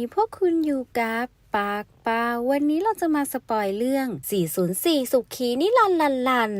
นี้พวกคุณอยู่กับปากปาวันนี้เราจะมาสปอยเรื่อง 404 สุขีนิลันลันลัน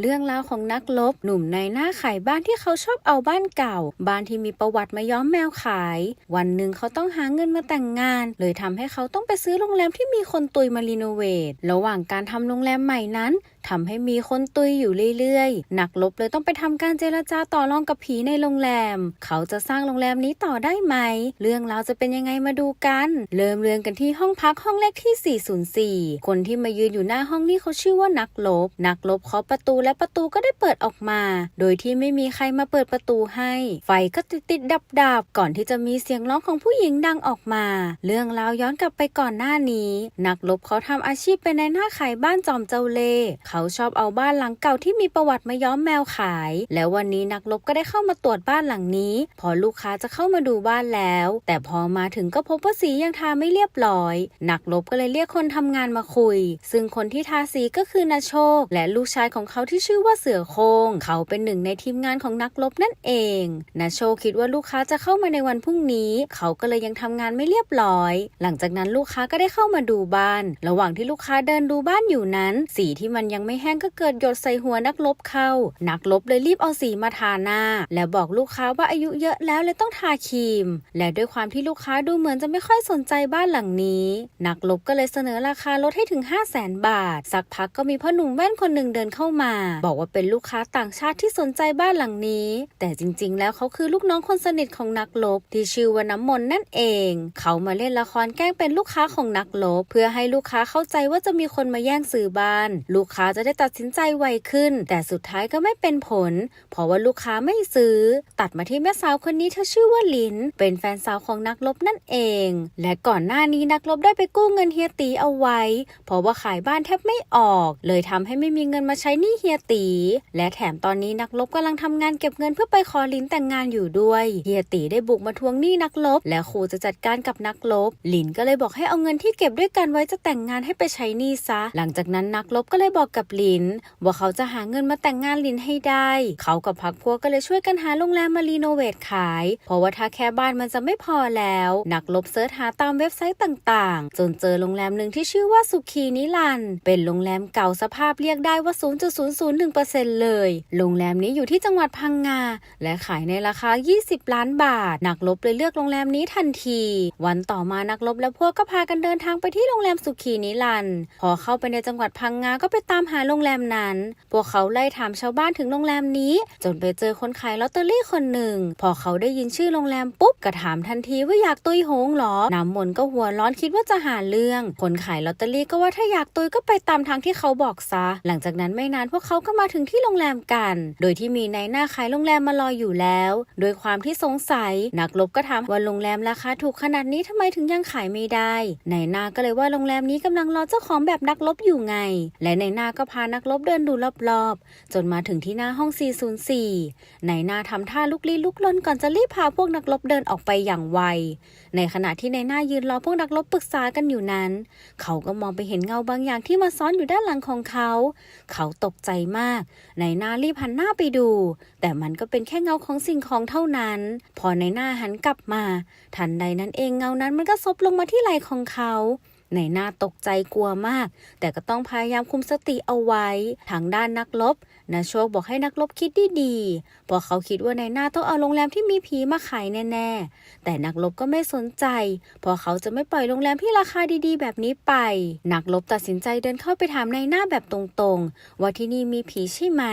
เรื่องราวของนักลบหนุ่มในหน้าขายบ้านที่เขาชอบเอาบ้านเก่า บ้านที่มีประวัติมาย้อมแมวขาย วันหนึ่งเขาต้องหาเงินมาแต่งงาน เลยทำให้เขาต้องไปซื้อโรงแรมที่มีคนตุยมารีโนเวทระหว่างการทำโรงแรมใหม่นั้น ทำให้มีคนตุยอยู่เรื่อยๆ นักลบเลยต้องไปทำการเจรจาต่อรองกับผีในโรงแรม เขาจะสร้างโรงแรมนี้ต่อได้ไหม เรื่องราวจะเป็นยังไงมาดูกัน เริ่มเรื่องกันที่ห้องพักห้องเลขที่ 404 คนที่มายืนอยู่หน้าห้องนี้เขาชื่อว่านักลบ นักลบเคาะประตูและประตูก็ได้เปิดออกมา โดยที่ไม่มีใครมาเปิดประตูให้ ไฟก็ติดติดดับดับก่อนที่จะมีเสียงร้องของผู้หญิงดังออกมา เรื่องราวย้อนกลับไปก่อนหน้านี้ นักลบเขาทำอาชีพเป็นนายหน้าขายบ้านจอมเจ้าเล่เขาชอบเอาบ้านหลังเก่าที่มีประวัติมาย้อมแมวขาย แล้ววันนี้นักลบก็ได้เข้ามาตรวจบ้านหลังนี้ พอลูกค้าจะเข้ามาดูบ้านแล้ว แต่พอมาถึงก็พบว่าสียังทาไม่เรียบร้อย นักลบก็เลยเรียกคนทำงานมาคุย ซึ่งคนที่ทาสีก็คือนาโชค และลูกชายของเขาที่ชื่อว่าเสือโคงเขาเป็นหนึ่งในทีมงานของนักลบนั่นเองนาโชคคิดว่าลูกค้าจะเข้ามาในวันพรุ่งนี้ เขาก็เลยยังทำงานไม่เรียบร้อย หลังจากนั้นลูกค้าก็ได้เข้ามาดูบ้าน ระหว่างที่ลูกค้าเดินดูบ้านอยู่นั้น สีที่มันยังไม่แห้งก็เกิดหยดใส่หัวนักลบเข้า นักลบเลยรีบเอาสีมาทาหน้า แล้วบอกลูกค้าว่าอายุเยอะแล้วเลยต้องทาครีม และด้วยความที่ลูกค้าดูเหมือนจะไม่ค่อยสนใจบ้านหลังนี้ นักลบก็เลยเสนอราคาลดให้ถึง 5 0 0แสนบาท สักพักก็มีพ่อหนุ่มแว่นคนหนึ่งเดินเข้ามา บอกว่าเป็นลูกค้าต่างชาติที่สนใจบ้านหลังนี้ แต่จริง ๆ แล้วเขาคือลูกน้องคนสนิทของนักลบ ที่ชื่อว่าน้ำมนต์นั่นเอง เขามาเล่นละครแกล้งเป็นลูกค้าของนักลบ เพื่อให้ลูกค้าเข้าใจว่าจะมีคนมาแย่งซื้อบ้าน ลูกค้าจะได้ตัดสินใจไวขึ้น แต่สุดท้ายก็ไม่เป็นผล เพราะว่าลูกค้าไม่ซื้อ ตัดมาที่แม่สาวคนนี้เธอชื่อว่าลิน เป็นแฟนสาวของนักลบนั่นเอง และก่อนหน้านี้นักลบได้ไปกู้เงินเฮียตีเอาไว้ เพราะว่าขายบ้านแทบไม่ออก เลยทำให้ไม่มีเงินมาใช้หนี้เฮียตี และแถมตอนนี้นักลบกำลังทำงานเก็บเงินเพื่อไปขอลินแต่งงานอยู่ด้วยเฮียตีได้บุกมาทวงหนี้นักลบ และขู่จะจัดการกับนักลบลินก็เลยบอกให้เอาเงินที่เก็บด้วยกันไว้จะแต่งงานให้ไปใช้หนี้ซะ หลังจากนั้นนักลบก็เลยบอกกับลิน ว่าเขาจะหาเงินมาแต่งงานลินให้ได้ เขากับพักพวกก็เลยช่วยกันหาโรงแรมมารีโนเวทขาย เพราะว่าถ้าแค่บ้านมันจะไม่พอแล้ว นักลบเสิร์ชหาตามเว็บไซต์ต่างๆ จนเจอโรงแรมหนึ่งที่ชื่อว่าสุขีนิลัน เป็นโรงแรมเก่าสภาพเรียกได้ว่า 0.001%เลย โรงแรมนี้อยู่ที่จังหวัดพังงา และขายในราคา 20 ล้านบาท นักลบเลยเลือกโรงแรมนี้ทันที วันต่อมานักลบและพวกก็พากันเดินทางไปที่โรงแรมสุขีนิลัน พอเข้าไปในจังหวัดพังงา ก็ไปตามหาโรงแรมนั้น พวกเขาไล่ถามชาวบ้านถึงโรงแรมนี้ จนไปเจอคนขายลอตเตอรี่คนหนึ่ง พอเขาได้ยินชื่อโรงแรมปุ๊บก็ถามทันทีว่าอยากตุยหงเหรอ น้ำมนก็หัวร้อนคิดว่าจะหาเรื่อง คนขายลอตเตอรี่ก็ว่าถ้าอยากตุยก็ไปตามทางที่เขาบอกซะ หลังจากนั้นไม่นานพวกเขาก็มาถึงที่โรงแรมกัน โดยที่มีนายหน้าขายโรงแรมมารออยู่แล้ว โดยความที่สงสัย นักลบก็ถามว่าโรงแรมราคาถูกขนาดนี้ทำไมถึงยังขายไม่ได้ นายหน้าก็เลยว่าโรงแรมนี้กำลังรอเจ้าของแบบนักลบอยู่ไง และนายหน้าก็พานักลบเดินดูรอบๆ จนมาถึงที่หน้าห้อง 404นายหน้าทำท่าลุกลี้ลุกลนก่อนจะรีบพาพวกนักลบเดินออกไปอย่างไว ในขณะที่นายหน้ายืนรอพวกนักลบปรึกษากันอยู่นั้น เขาก็มองไปเห็นเงาบางอย่างที่มาซ้อนอยู่ด้านหลังของเขา เขาตกใจมากนายหน้ารีบหันหน้าไปดู แต่มันก็เป็นแค่เงาของสิ่งของเท่านั้น พอนายหน้าหันกลับมา ทันใดนั้นเองเงานั้นมันก็ซบลงมาที่ไหล่ของเขา ในหน้าตกใจกลัวมาก แต่ก็ต้องพยายามคุมสติเอาไว้ ทางด้านนักลบ นาโชคบอกให้นักลบคิดดีๆเพราะเขาคิดว่าในหน้าต้องเอาโรงแรมที่มีผีมาขายแน่ๆ แต่นักลบก็ไม่สนใจ เพราะเขาจะไม่ปล่อยโรงแรมที่ราคาดีๆ แบบนี้ไป นักลบตัดสินใจเดินเข้าไปถามในหน้าแบบตรงๆ ว่าที่นี่มีผีใช่ไหม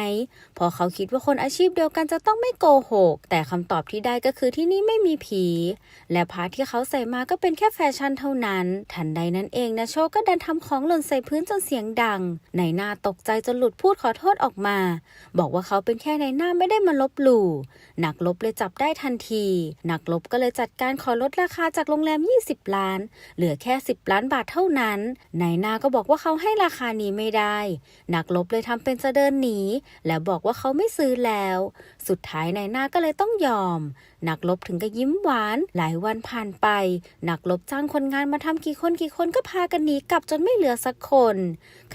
เพราะเขาคิดว่าคนอาชีพเดียวกันจะต้องไม่โกหก แต่คำตอบที่ได้ก็คือที่นี่ไม่มีผี และผ้าที่เขาใส่มาก็เป็นแค่แฟชั่นเท่านั้น ทันใดนั้นเองนะโชคก็ดันทำของหล่นใส่พื้นจนเสียงดัง ในหน้าตกใจจนหลุดพูดขอโทษออกมาบอกว่าเขาเป็นแค่ในหน้าไม่ได้มาลบหลู่ นักลบเลยจับได้ทันที นักลบก็เลยจัดการขอลดราคาจากโรงแรม 20 ล้าน เหลือแค่ 10 ล้านบาทเท่านั้นนายหน้าก็บอกว่าเขาให้ราคานี้ไม่ได้ นักลบเลยทำเป็นจะเดินหนี และบอกว่าเขาไม่ซื้อแล้ว สุดท้ายนายหน้าก็เลยต้องยอม นักลบถึงกับยิ้มหวาน หลายวันผ่านไป นักลบจ้างคนงานมาทำกี่คนกี่คนก็พากันหนีกลับจนไม่เหลือสักคน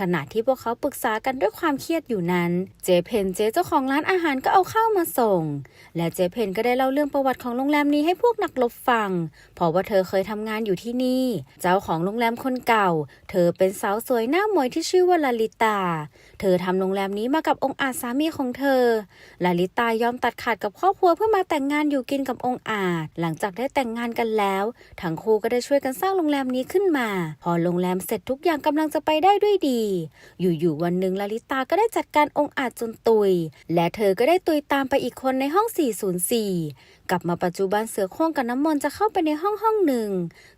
ขณะที่พวกเขาปรึกษากันด้วยความเครียดอยู่นั้น เจเพนเจเจ้าของร้านอาหารก็เอาข้าวมาส่ง และเจเพนก็ได้เล่าเรื่องประวัติของโรงแรมนี้ให้พวกนักลบฟัง เพราะว่าเธอเคยทำงานอยู่ที่นี่ เจ้าของโรงแรมคนเก่า เธอเป็นสาวสวยหน้ามวยที่ชื่อว่าลาลิตา เธอทำโรงแรมนี้มากับองค์อาจสามีของเธอ ลาลิตายอมตัดขาดกับครอบครัวเพื่อมาแต่งงานอยู่กินกับองค์อาจ หลังจากได้แต่งงานกันแล้ว ทั้งคู่ก็ได้ช่วยกันสร้างโรงแรมนี้ขึ้นมา พอโรงแรมเสร็จทุกอย่างกำลังจะไปได้ด้วยดี อยู่ๆวันหนึ่งลลิตาก็ได้จัดการองค์อาจจนตุย และเธอก็ได้ตุยตามไปอีกคนในห้อง 404 กลับมาปัจจุบันเสือโคร่งกับน้ำมนต์จะเข้าไปในห้องห้องหนึ่ง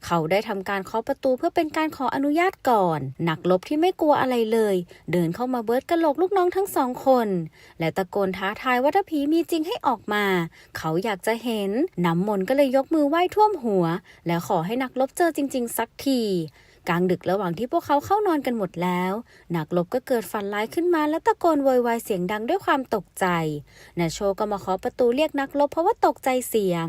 เขาได้ทำการเคาะประตูเพื่อเป็นการขออนุญาตก่อน นักลบที่ไม่กลัวอะไรเลย เดินเข้ามาเบิร์ดกระโหลกลูกน้องทั้งสองคน และตะโกนท้าทายว่าถ้าผีมีจริงให้ออกมา เขาอยากจะเห็น น้ำมนต์ก็เลยยกมือไหว้ท่วมหัว และขอให้นักลบเจอจริง ๆ สักที กลางดึกระหว่างที่พวกเขาเข้านอนกันหมดแล้วนักลบก็เกิดฝันร้ายขึ้นมาและตะโกนโวยวายเสียงดังด้วยความตกใจนาโชก็มาเคาะประตูเรียกนักลบเพราะว่าตกใจเสียง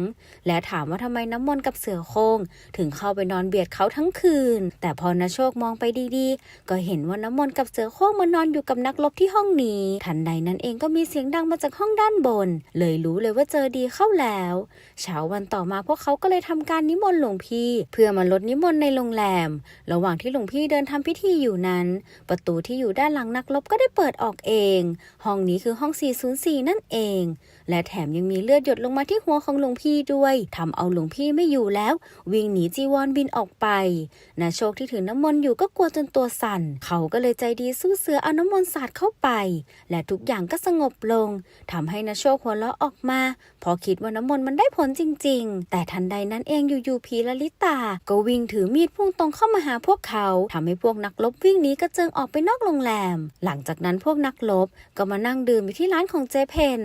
และถามว่าทำไมน้ำมนต์กับเสือโคร่งถึงเข้าไปนอนเบียดเขาทั้งคืน แต่พอนาโชคมองไปดีๆ ก็เห็นว่าน้ำมนต์กับเสือโคร่งมานอนอยู่กับนักลบที่ห้องนี้ ทันใดนั้นเองก็มีเสียงดังมาจากห้องด้านบน เลยรู้เลยว่าเจอดีเข้าแล้วเช้าวันต่อมาพวกเขาก็เลยทำการนิมนต์หลวงพี่ เพื่อมาลดนิมนต์ในโรงแรมระหว่างที่หลวงพี่เดินทำพิธีอยู่นั้น ประตูที่อยู่ด้านหลังนักลบก็ได้เปิดออกเอง ห้องนี้คือห้อง 404 นั่นเอง และแถมยังมีเลือดหยดลงมาที่หัวของหลวงพี่ด้วยทำเอาหลวงพี่ไม่อยู่แล้ว วิ่งหนีจีวรบินออกไปนาโชคที่ถือน้ำมนต์อยู่ก็กลัวจนตัวสั่น เขาก็เลยใจดีสู้เสือเอาน้ำมนต์สาดเข้าไป และทุกอย่างก็สงบลงทำให้นาโชคหัวเราะออกมา พอคิดว่าน้ำมนต์มันได้ผลจริง ๆ แต่ทันใดนั้นเองอยู่ๆผีละลิตา ก็วิ่งถือมีดพุ่งตรงเข้ามาหาพวกเขาทำให้พวกนักรบวิ่งหนีกระเจิงออกไปนอกโรงแรม หลังจากนั้นพวกนักรบก็มานั่งดื่มอยู่ที่ร้านของเจเพน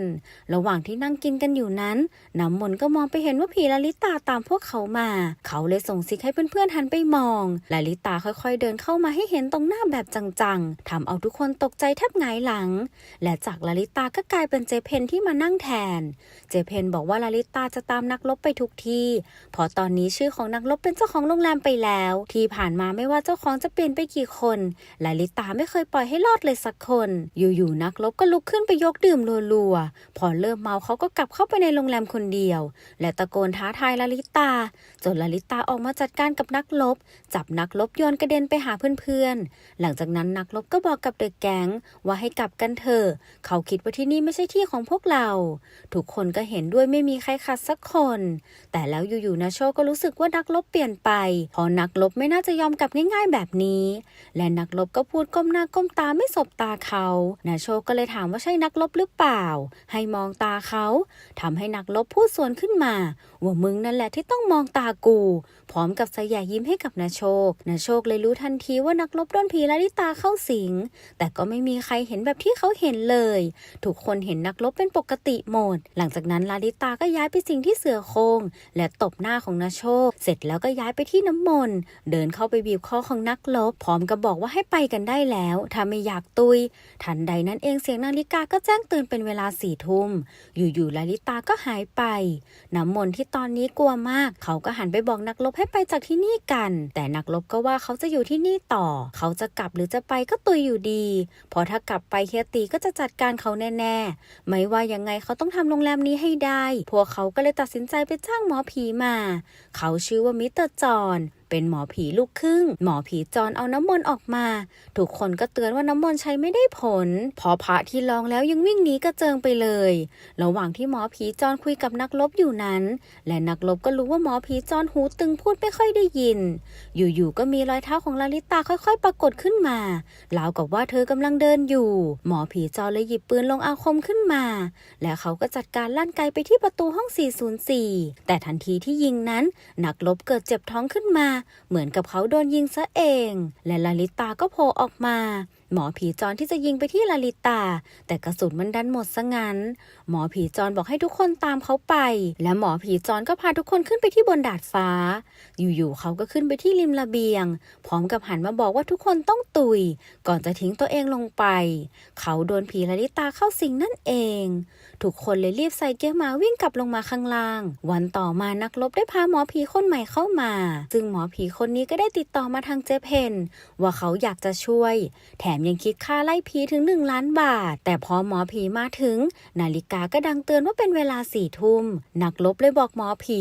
ระหว่างว่างที่นั่งกินกันอยู่นั้น น้ำมนต์ก็มองไปเห็นว่าผีลาลิตาตามพวกเขามา เขาเลยส่งซิกให้เพื่อนๆหันไปมองลาลิตาค่อยๆเดินเข้ามาให้เห็นตรงหน้าแบบจังๆทำเอาทุกคนตกใจแทบหงายหลัง และจากลาลิตาก็กลายเป็นเจเพนที่มานั่งแทน เจเพนบอกว่าลาลิตาจะตามนักรบไปทุกที่เพราะตอนนี้ชื่อของนักรบเป็นเจ้าของโรงแรมไปแล้ว ที่ผ่านมาไม่ว่าเจ้าของจะเปลี่ยนไปกี่คนลาลิตาไม่เคยปล่อยให้รอดเลยสักคน อยู่ๆนักรบก็ลุกขึ้นไปยกดื่มรัวๆพอเริ่มเมาเขาก็กลับเข้าไปในโรงแรมคนเดียว และตะโกนท้าทายลาลิตา จนลาลิตาออกมาจัดการกับนักรบจับนักรบโยนกระเด็นไปหาเพื่อนๆ หลังจากนั้นนักรบก็บอกกับเดอะแก๊งว่าให้กลับกันเถอะเขาคิดว่าที่นี่ไม่ใช่ที่ของพวกเรา ทุกคนก็เห็นด้วยไม่มีใครขัดสักคน แต่แล้วอยู่ๆนาโชก็รู้สึกว่านักรบเปลี่ยนไปเพอนักรบไม่น่าจะยอมกลับง่าย ๆ แบบนี้ และนักรบก็พูดก้มหน้าก้มตาไม่สบตาเขานาโชก็เลยถามว่าใช่นักรบหรือเปล่า ให้มองตาเขาทำให้นักรบพูดสวนขึ้นมา ว่ามึงนั่นแหละที่ต้องมองตากู พร้อมกับสยายยิ้มให้กับนาโชคนาโชคเลยรู้ทันทีว่านักรบโดนผีลาลิตาเข้าสิง แต่ก็ไม่มีใครเห็นแบบที่เขาเห็นเลย ทุกคนเห็นนักรบเป็นปกติหมด หลังจากนั้นลาลิตาก็ย้ายไปสิงที่เสือโครงและตบหน้าของนาโชค เสร็จแล้วก็ย้ายไปที่น้ำมนต์เดินเข้าไปบีบคอของนักรบพร้อมกับบอกว่าให้ไปกันได้แล้วถ้าไม่อยากตุย ทันใดนั้นเองเสียงนาฬิกาก็แจ้งเตือนเป็นเวลาสี่ทุ่มอยู่ๆลาลิตาก็หายไป น้ำมนที่ตอนนี้กลัวมาก เขาก็หันไปบอกนักรบให้ไปจากที่นี่กัน แต่นักรบก็ว่าเขาจะอยู่ที่นี่ต่อ เขาจะกลับหรือจะไปก็ตุยอยู่ดีเพราะถ้ากลับไปเฮียตีก็จะจัดการเขาแน่ๆ ไม่ว่ายังไงเขาต้องทำโรงแรมนี้ให้ได้ พวกเขาก็เลยตัดสินใจไปจ้างหมอผีมา เขาชื่อว่ามิสเตอร์จอน เป็นหมอผีลูกครึ่ง หมอผีจรเอาน้ำมนต์ออกมา ทุกคนก็เตือนว่าน้ำมนต์ใช้ไม่ได้ผล พอพระที่ลองแล้วยังวิ่งหนีกระเจิงไปเลย ระหว่างที่หมอผีจรคุยกับนักรบอยู่นั้น และนักรบก็รู้ว่าหมอผีจรหูตึงพูดไม่ค่อยได้ยิน อยู่ๆก็มีรอยเท้าของลาลิตาค่อย ๆ ปรากฏขึ้นมาราวกับว่าเธอกำลังเดินอยู่ หมอผีจรเลยหยิบปืนลงอาคมขึ้นมา และเขาก็จัดการลั่นไกไปที่ประตูห้อง 404 แต่ทันทีที่ยิงนั้น นักรบเกิดเจ็บท้องขึ้นมาเหมือนกับเขาโดนยิงซะเอง และลาลิตาก็โผล่ออกมา หมอผีจรที่จะยิงไปที่ลาลิตา แต่กระสุนมันดันหมดซะงั้น หมอผีจรบอกให้ทุกคนตามเขาไป และหมอผีจรก็พาทุกคนขึ้นไปที่บนดาดฟ้า อยู่ๆเขาก็ขึ้นไปที่ริมระเบียง พร้อมกับหันมาบอกว่าทุกคนต้องตุย ก่อนจะทิ้งตัวเองลงไป เขาโดนผีลาลิตาเข้าสิงนั่นเอง ทุกคนเลยรีบใส่เกียร์มาวิ่งกลับลงมาข้างล่าง วันต่อมานักรบได้พาหมอผีคนใหม่เข้ามา ซึ่งหมอผีคนนี้ก็ได้ติดต่อมาทางเจเพนว่าเขาอยากจะช่วย แถมยังคิดค่าไล่ผีถึง 1 ล้านบาท แต่พอหมอผีมาถึง นาฬิกาก็ดังเตือนว่าเป็นเวลาสี่ทุ่ม นักลบเลยบอกหมอผี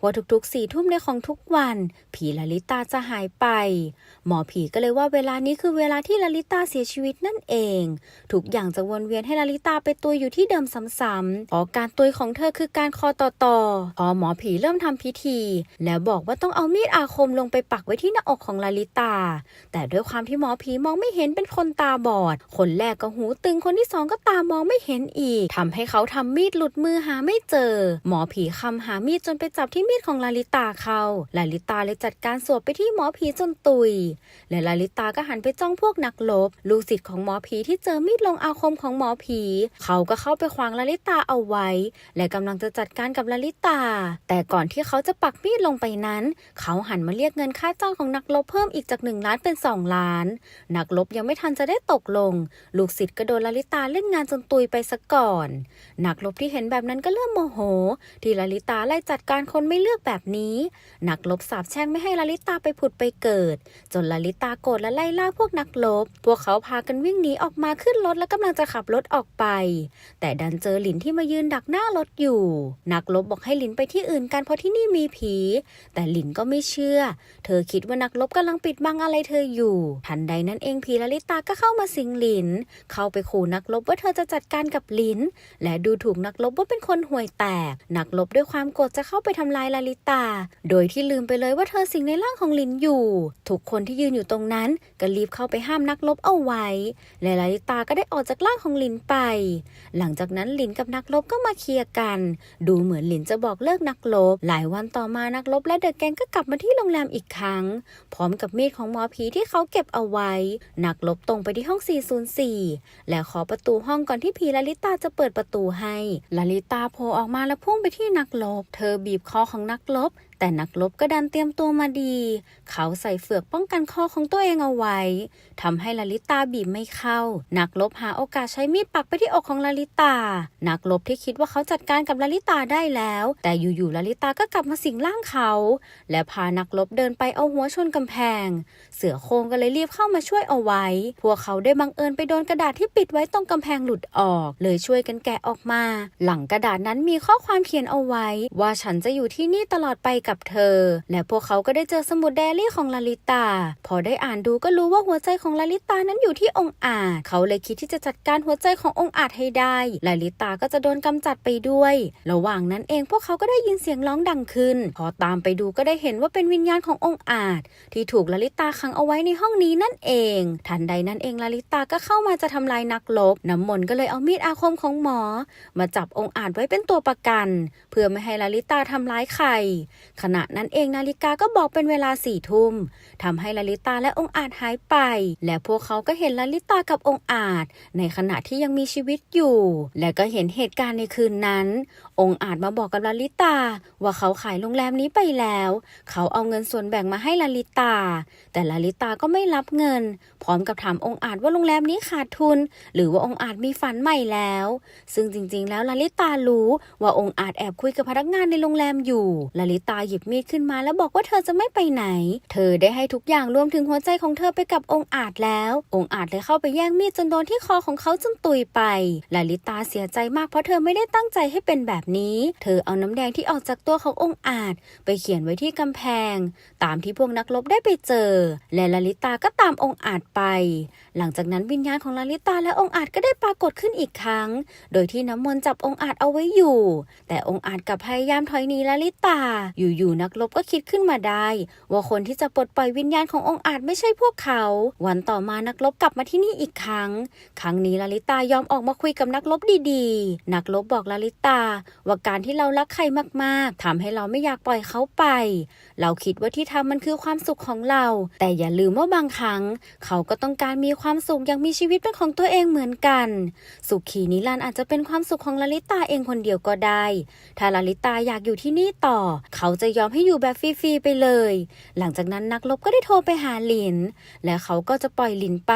ว่าทุกๆสี่ทุ่มในของทุกวัน ผีลลิตาจะหายไป หมอผีก็เลยว่าเวลานี้คือเวลาที่ลลิตาเสียชีวิตนั่นเอง ทุกอย่างจะวนเวียนให้ลลิตาไปตุยอยู่ที่เดิมซ้ำๆอ๋อการตุยของเธอคือการคอต่อต่ออ๋อหมอผีเริ่มทำพิธี แล้วบอกว่าต้องเอามีดอาคมลงไปปักไว้ที่หน้าอกของลลิตา แต่ด้วยความที่หมอผีมองไม่เห็นเป็นคนนตาบอด คนแรกก็หูตึงคนที่สองก็ตามองไม่เห็นอีกทำให้เขาทำมีดหลุดมือหาไม่เจอ หมอผีคำหามีดจนไปจับที่มีดของลาลิตาเขาลาลิตาเลยจัดการสวดไปที่หมอผีจนตุย และลาลิตาก็หันไปจ้องพวกนักลบ ลูกศิษย์ของหมอผีที่เจอมีดลงอาคมของหมอผี เขาก็เข้าไปขวางลาลิตาเอาไว้ และกำลังจะจัดการกับลาลิตา แต่ก่อนที่เขาจะปักมีดลงไปนั้น เขาหันมาเรียกเงินค่าจ้างของนักลบเพิ่มอีกจากหนึ่งล้านเป็นสองล้าน นักลบยังไม่ทันจะได้ตกลง ลูกศิษย์ก็โดนลลิตาเล่นงานจนตุยไปซะก่อน นักลบที่เห็นแบบนั้นก็เริ่มโมโห ที่ลลิตาไล่จัดการคนไม่เลือกแบบนี้ นักลบสาบแช่งไม่ให้ลลิตาไปผุดไปเกิด จนลลิตาโกรธและไล่ล่าพวกนักลบพวกเขาพากันวิ่งหนีออกมาขึ้นรถและกำลังจะขับรถออกไป แต่ดันเจอหลินที่มายืนดักหน้ารถอยู่ นักลบบอกให้หลินไปที่อื่นกันเพราะที่นี่มีผี แต่หลินก็ไม่เชื่อ เธอคิดว่านักลบกำลังปิดบังอะไรเธออยู่ ทันใดนั้นเองผีลลิตาก็เข้ามาสิงหลิน เข้าไปขู่นักลบว่าเธอจะจัดการกับหลิน และดูถูกนักลบว่าเป็นคนห่วยแตก นักลบด้วยความโกรธจะเข้าไปทำลายลาลิตา โดยที่ลืมไปเลยว่าเธอสิงในร่างของหลินอยู่ ทุกคนที่ยืนอยู่ตรงนั้นก็รีบเข้าไปห้ามนักลบเอาไว้ และลาลิตาก็ได้ออกจากร่างของหลินไป หลังจากนั้นหลินกับนักลบก็มาเคลียร์กัน ดูเหมือนหลินจะบอกเลิกนักลบ หลายวันต่อมานักลบและเดอะแกงก็กลับมาที่โรงแรมอีกครั้ง พร้อมกับมีดของหมอผีที่เขาเก็บเอาไว้ นักลบตรงไปที่ห้อง 404 และขอประตูห้องก่อนที่ผีลลิตาจะเปิดประตูให้ลลิตาโผล่ออกมาและพุ่งไปที่นักลบ เธอบีบคอของนักลบ แต่นักลบก็ดันเตรียมตัวมาดี เขาใส่เฟือกป้องกันคอของตัวเองเอาไว้ทำให้ลลิตาบีบไม่เข้า นักลบหาโอกาสใช้มีดปักไปที่อกของลลิตา นักลบที่คิดว่าเขาจัดการกับลลิตาได้แล้ว แต่อยู่ๆลลิตาก็กลับมาสิงร่างเขา และพานักลบเดินไปเอาหัวชนกำแพง เสือโครงก็เลยรีบเข้ามาช่วยเอาไว้ พวกเขาได้บังเอิญไปโดนกระดาษที่ปิดไว้ตรงกำแพงหลุดออก เลยช่วยกันแกะออกมา หลังกระดาษนั้นมีข้อความเขียนเอาไว้ ว่าฉันจะอยู่ที่นี่ตลอดไปกับเธอ และพวกเขาก็ได้เจอสมุดไดรี่ของลลิตา พอได้อ่านดูก็รู้ว่าหัวใจของลลิตานั้นอยู่ที่องอาจ เขาเลยคิดที่จะจัดการหัวใจขององอาจให้ได้ลลิตาก็จะโดนกำจัดไปด้วย ระหว่างนั้นเองพวกเขาก็ได้ยินเสียงร้องดังขึ้น พอตามไปดูก็ได้เห็นว่าเป็นวิญญาณขององอาจ ที่ถูกลลิตาขังเอาไว้ในห้องนี้นั่นเอง ทันใดนั้นเองลลิตาก็เข้ามาจะทำลายนักลบ น้ำมนต์ก็เลยเอามีดอาคมของหมอ มาจับองอาจไว้เป็นตัวประกัน เพื่อไม่ให้ลลิตาทำร้ายใครขณะนั้นเองนาฬิกาก็บอกเป็นเวลาสี่ทุ่มทำให้ลลิตาและองค์อาจหายไป และพวกเขาก็เห็นลลิตากับองค์อาจ ในขณะที่ยังมีชีวิตอยู่ และก็เห็นเหตุการณ์ในคืนนั้น องค์อาจมาบอกกับลลิตา ว่าเขาขายโรงแรมนี้ไปแล้ว เขาเอาเงินส่วนแบ่งมาให้ลลิตา แต่ลลิตาก็ไม่รับเงิน พร้อมกับถามองค์อาจว่าโรงแรมนี้ขาดทุน หรือว่าองค์อาจมีฝันใหม่แล้ว ซึ่งจริงๆ แล้วลลิตารู้ว่าองค์อาจแอบคุยกับพนักงานในโรงแรมอยู่ลลิตาหยิบมีดขึ้นมาแล้วบอกว่าเธอจะไม่ไปไหน เธอได้ให้ทุกอย่างรวมถึงหัวใจของเธอไปกับองค์อาจแล้ว องค์อาจเลยเข้าไปแย่งมีดจนโดนที่คอของเขาจนตุยไปลาลิตาเสียใจมากเพราะเธอไม่ได้ตั้งใจให้เป็นแบบนี้ เธอเอาน้ำแดงที่ออกจากตัวขององค์อาจ ไปเขียนไว้ที่กำแพง ตามที่พวกนักรบได้ไปเจอ และลาลิตาก็ตามองค์อาจไป หลังจากนั้นวิญญาณของลาลิตาและองค์อาจก็ได้ปรากฏขึ้นอีกครั้ง โดยที่น้ำมนต์จับองค์อาจเอาไว้อยู่ แต่องค์อาจกลับพยายามถอยหนีลาลิตาอยู่อยู่ๆนักลบก็คิดขึ้นมาได้ ว่าคนที่จะปลดปล่อยวิญญาณขององค์อาจไม่ใช่พวกเขา วันต่อมานักลบกลับมาที่นี่อีกครั้ง ครั้งนี้ลลิตายอมออกมาคุยกับนักลบดีๆ นักลบบอกลลิตา ว่าการที่เรารักใครมากๆทำให้เราไม่อยากปล่อยเขาไป เราคิดว่าที่ทำมันคือความสุขของเรา แต่อย่าลืมว่าบางครั้ง เขาก็ต้องการมีความสุขอย่างมีชีวิตเป็นของตัวเองเหมือนกัน สุขีนิรันอาจจะเป็นความสุขของลลิตาเองคนเดียวก็ได้ ถ้าลลิตาอยากอยู่ที่นี่ต่อ เขาจะยอมให้อยู่แบบฟรีๆไปเลย หลังจากนั้นนักลบก็ได้โทรไปหาหลิน และเขาก็จะปล่อยหลินไป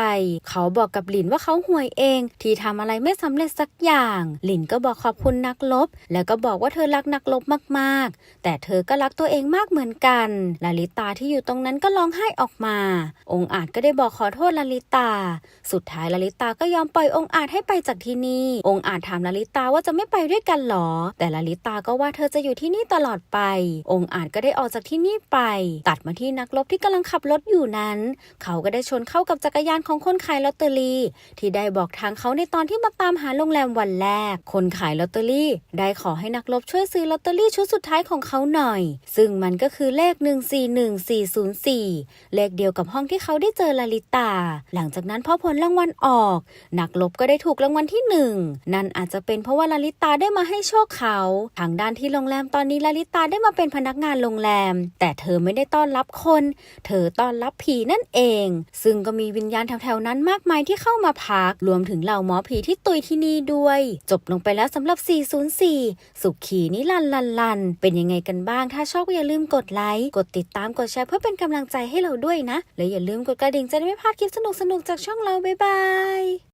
เขาบอกกับหลินว่าเขาห่วยเอง ที่ทำอะไรไม่สำเร็จสักอย่าง หลินก็บอกขอบคุณนักลบ แล้วก็บอกว่าเธอรักนักลบมากๆ แต่เธอก็รักตัวเองมากเหมือนกันลลิตาที่อยู่ตรงนั้นก็ร้องไห้ออกมา องค์อาจก็ได้บอกขอโทษลลิตา สุดท้ายลลิตาก็ยอมปล่อยองค์อาจให้ไปจากที่นี่ องค์อาจถามลลิตาว่าจะไม่ไปด้วยกันหรอ แต่ลลิตาก็ว่าเธอจะอยู่ที่นี่ตลอดไป อองค์อาจก็ได้ออกจากที่นี่ไป ตัดมาที่นักรบที่กำลังขับรถอยู่นั้น เขาก็ได้ชนเข้ากับจักรยานของคนขายลอตเตอรี่ ที่ได้บอกทางเขาในตอนที่มาตามหาโรงแรมวันแรก คนขายลอตเตอรี่ ได้ขอให้นักรบช่วยซื้อลอตเตอรี่ชุดสุดท้ายของเขาหน่อย ซึ่งมันก็คือเลข 141404 เลขเดียวกับห้องที่เขาได้เจอลลิตา หลังจากนั้นพอผลรางวัลออก นักลบก็ได้ถูกรางวัลที่หนึ่งนั่นอาจจะเป็นเพราะว่าลลิตาได้มาให้โชคเขา ทางด้านที่โรงแรมตอนนี้ลลิตาได้มาเป็นพนักงานโรงแรม แต่เธอไม่ได้ต้อนรับคน เธอต้อนรับผีนั่นเอง ซึ่งก็มีวิญญาณแถวๆนั้นมากมายที่เข้ามาพัก รวมถึงเหล่าหมอผีที่ตุยที่นี่ด้วย จบลงไปแล้วสำหรับ 404 สุขีนิลันลันลัน เป็นยังไงกันบ้าง ถ้าชอบอย่าลืมกดไลค์ กดติดตาม กดแชร์เพื่อเป็นกำลังใจให้เราด้วยนะ และอย่าลืมกดกระดิ่งจะได้ไม่พลาดคลิปสนุกๆจากช่องเรา บ๊ายบาย